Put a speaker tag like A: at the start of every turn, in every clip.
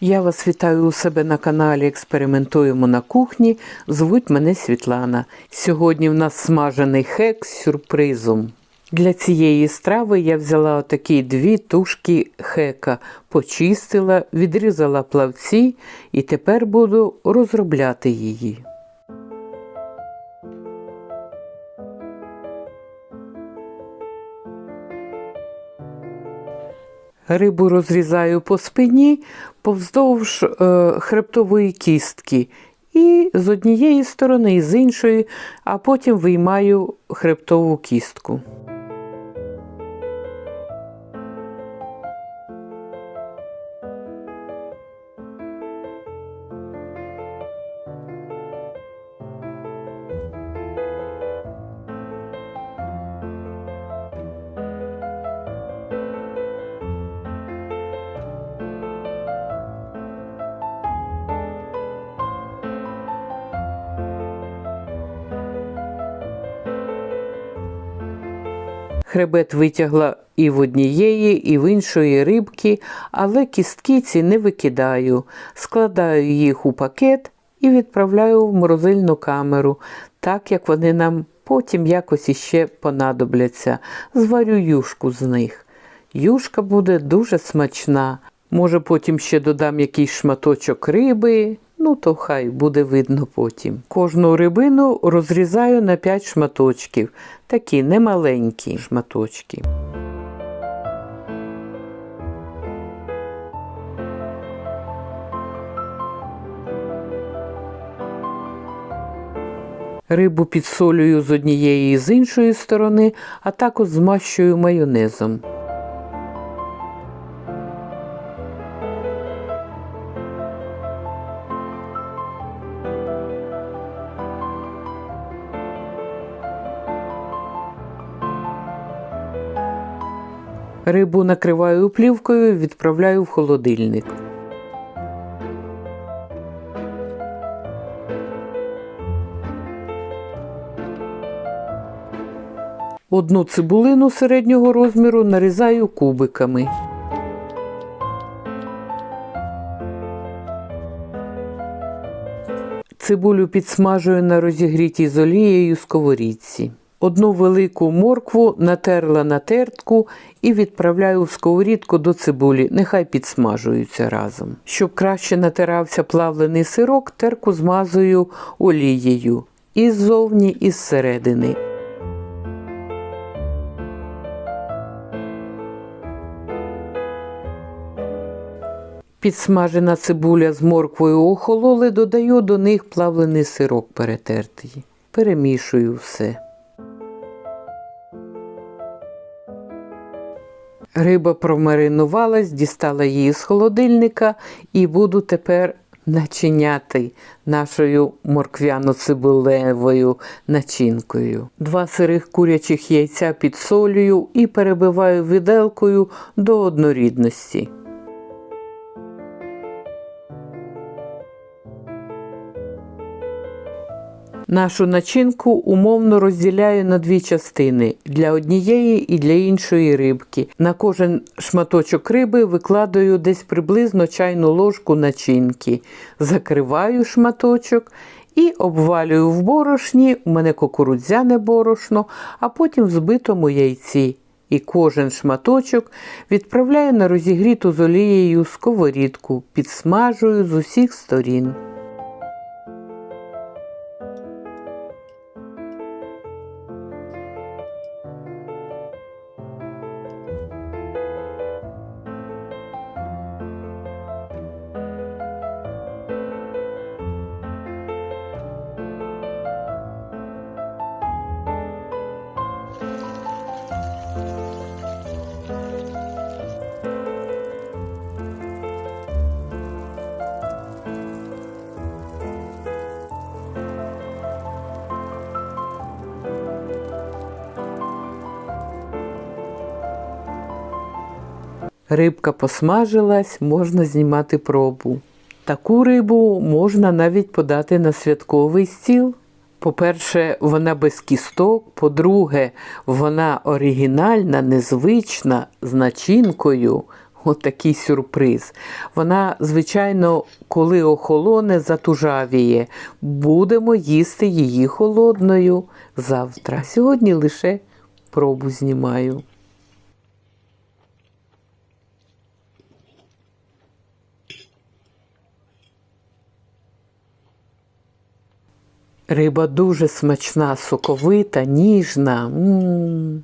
A: Я вас вітаю у себе на каналі Експериментуємо на кухні. Звуть мене Світлана. Сьогодні в нас смажений хек з сюрпризом. Для цієї страви я взяла отакі дві тушки хека, почистила, відрізала плавці і тепер буду розробляти її. Рибу розрізаю по спині повздовж е, хребтової кістки. І з однієї сторони, і з іншої, а потім виймаю хребтову кістку. Хребет витягла і в однієї, і в іншої рибки, але кістки ці не викидаю. Складаю їх у пакет і відправляю в морозильну камеру, так як вони нам потім якось іще понадобляться. Зварю юшку з них. Юшка буде дуже смачна. Може, потім ще додам якийсь шматочок риби. Ну, то хай буде видно потім. Кожну рибину розрізаю на 5 шматочків, такі немаленькі шматочки. Рибу підсолюю з однієї і з іншої сторони, а також змащую майонезом. Рибу накриваю плівкою, відправляю в холодильник. Одну цибулину середнього розміру нарізаю кубиками. Цибулю підсмажую на розігрітій з олією сковорідці. Одну велику моркву натерла на тертку і відправляю в сковорідку до цибулі, нехай підсмажуються разом. Щоб краще натирався плавлений сирок, терку змазую олією і ззовні, і зсередини. Підсмажена цибуля з морквою охололи, додаю до них плавлений сирок перетертий. Перемішую все. Риба промаринувалась, дістала її з холодильника і буду тепер начиняти нашою морквяно-цибулевою начинкою. Два сирих курячих яйця підсолюю і перебиваю виделкою до однорідності. Нашу начинку умовно розділяю на дві частини для однієї і для іншої рибки. На кожен шматочок риби викладаю десь приблизно чайну ложку начинки, закриваю шматочок і обвалюю в борошні, у мене кукурудзяне борошно, а потім в збитому яйці. І кожен шматочок відправляю на розігріту з олією сковорідку, підсмажую з усіх сторін. Рибка посмажилась, можна знімати пробу. Таку рибу можна навіть подати на святковий стіл. По-перше, вона без кісток, по-друге, вона оригінальна, незвична, з начинкою. отакий сюрприз. Вона, звичайно, коли охолоне, затужавіє. Будемо їсти її холодною завтра. Сьогодні лише пробу знімаю. Риба дуже смачна, соковита, ніжна. М-м,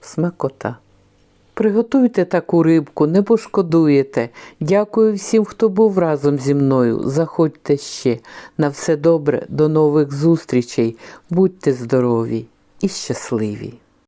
A: смакота. Приготуйте таку рибку, не пошкодуєте. Дякую всім, хто був разом зі мною. Заходьте ще. На все добре, до нових зустрічей. Будьте здорові і щасливі!